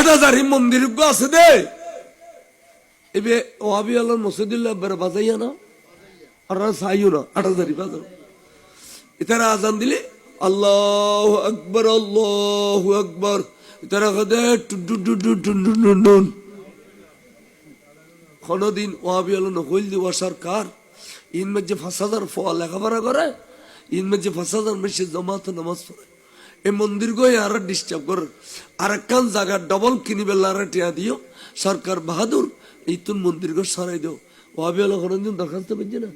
আট হাজার মন্দির আছে দে। এবে ওয়াবি আল্লাহ মসজিদুল্লাহ বের বাজাইয়া না আর সাইও না আট হাজারই বাজাও। ইতারা আজান দিলে, আল্লাহ আকবর আল্লাহ আকবর। ইতারা কাদে কোনদিন ওয়াবি আল্লাহ নকল দিবা সরকার ইন মধ্যে হাজার ফল লেখাপড়া করে ইন মধ্যে হাজার মেসে জমাত নামাজ পড়ে। এই মন্দির গই আর ডিস্টার্ব করে। আর একখান জায়গা ডবল কিনিবে লারা টিয়া দিও। সরকার বাহাদুর এই তুন মন্দির গো সরাই দিও। ওয়াবি আল্লাহ কোনদিন দরখাস্ত পেয়েছে না?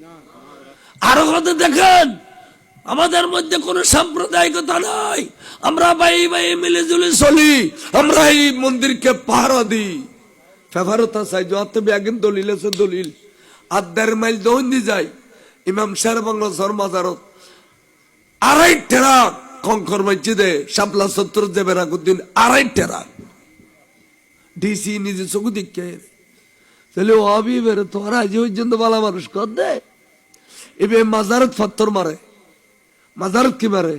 আরও কথা দেখেন, আমাদের মধ্যে কোন সাম্প্রদায়িকতা নাই। আমরা ভাই ভাই মিলে জুলে চলি, আমরা এই মন্দিরকে পাহারা দিই। ফেভারতা চাই যাতে ব্যাগিন দলিল আছে, দলিল। আর দেড় মাইল দৌন্দি যাই, ইমাম শের বাংলা মাজারত আড়াই টেরা কঙ্কর মসজিদে শাপলা সত্তর দেবে রাগুদ্দিন আড়াই টেরা ডিসি নিজে চকু দিকে। তাহলে ও আবি বেরে তোরা আজ পর্যন্ত বালা মানুষ কর দে। এবে মাজারত ফত্তর মারে। মাজারত কি মারে?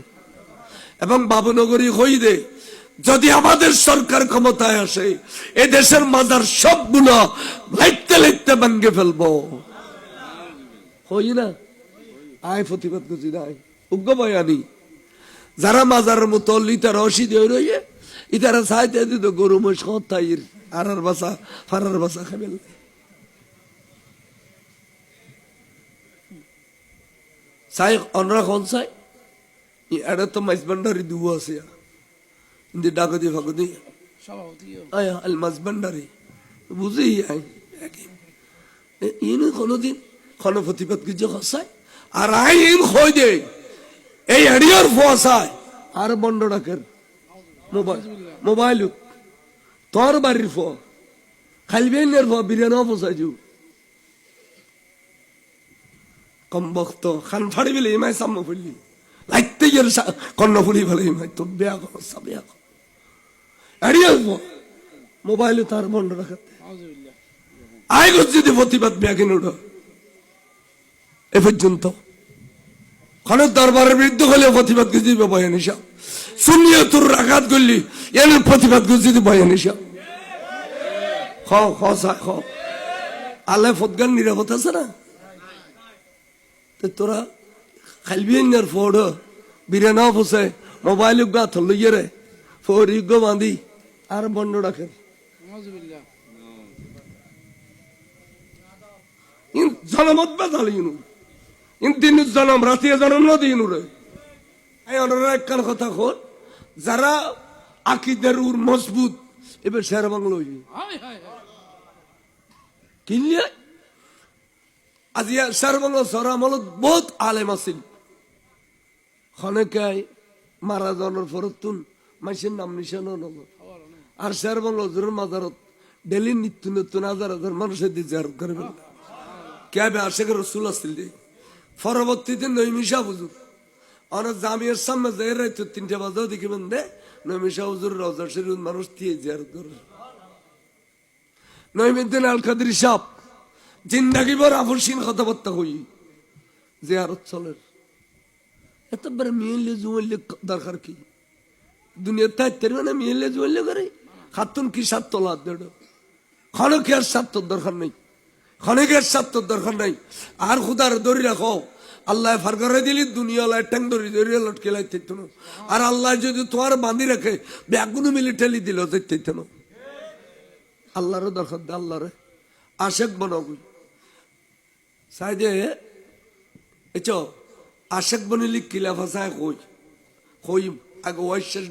এবং বাবুনগরী হই দে। যদি আমাদের সরকার ক্ষমতায় আসে, এ দেশের মাজার সবগুলো লাইতে লাইতে ভাঙ্গে ফেলব। হই না? আয় প্রতিবাদ করছি না উগ্র বয়ানি। যারা মাজারের মতো লিটার অসি দিয়ে রইয়ে ইতারা সাইতে দিত গরু মহিষ হত্যাইর আর আর বাসা ফারার বাসা খাবেল চাই অনরা খন চাই এটা তো মাইস ভান্ডারি দুবো আছে ইন্দি ডাকতি ফাগতি আয় আল মাছ ভান্ডারি বুঝি আই ইনু কোনোদিন কোনো প্রতিবাদ কিছু খসায় আর আই ইন হই দে এই এডিয়ার ফসায় আর বন্ড ডাকের। মোবাইল মোবাইল তোর বাড়ির ফ খালবেনের ফ বিরিয়ানি ফসাইছু কম বক্ত। খান ফাড়ি বেলে ইমাই সাম্য ফুললি। লাইতে গেল কর্ণ ফুলি ফেলে ইমাই তো বেয়া কর সাবিয়া কর। এডিয়ার ফ মোবাইলে তার বন্ড রাখাতে গো যদি প্রতিবাদ ব্যাগিন উঠো এ পর্যন্ত। খানের দরবারের বিরুদ্ধে হলে প্রতিবাদ করে দিবে বয়ান হিসাব শুনিয়ে তোর রাখাত করলি এর প্রতিবাদ করে দিতে বয়ান হিসাব খ খ খ আলে ফতগান নিরাপদ আছে না? তোরা খালবি আর ফোড় বিরানা ফসে মোবাইল গা থলিয়ে রে ফোর ইগো বাঁধি আর বন্ড রাখেন ইন জনমত ইন। দিন জনম রাতিয়া জনম নদী ইনু রে এই অনরা একখান কথা খোল যারা আকিদের উর মজবুত এবার শের বাংলা হইবি কিনলে আজি শের বাংলা সর আমলত বহুত আলেম আছিল। খনেকাই মারা জনের ফরতুন মাইসের নাম নিশানো নল আর শের বাংলা জোরের মাজারত ডেলি নিত্য নতুন হাজার হাজার মানুষের দিয়ে জার করবে ক্যাবে আশেখ রসুল আসছিল পরবর্তীতে নৈমিষা হুজুর। অনেক জামিয়ার সামনে যাই রাইতো তিনটা বাজাও দেখিবেন দে নৈমিষা হুজুর রওজা শরীর মানুষ দিয়ে জিয়ারত করে। নৈমিদ্দিন আল কাদির সাপ জিন্দাগি বর আফুসিন কথাবার্তা হই জিয়ারত চলের এতবার মিলে জুয়াইলে দরকার কি? দুনিয়ার তাই তেরবে না মিলে জুয়াইলে করে? খাতুন কি সাত তোলা দেড়? খনকে আর সাত দরকার নেই। খনিকের স্বার্থ দরকার নাই। আর খুদার দড়ি রাখো। আল্লাহ ফার দিলি, দুনিয়া ঠ্যাং দড়ি দড়িয়ে লটকে লাইতে আর আল্লাহ যদি তোমার বাঁধি রাখে, ব্যাগুনো মিলে ঠেলি দিল যেতে না আল্লাহরে দরকার দে, আল্লাহরে। আশেক বনগুই সাইদে, এচ, আশেক বনিলি কিলা ভাষায় কই? কই আগে ওয়াইশ শেষ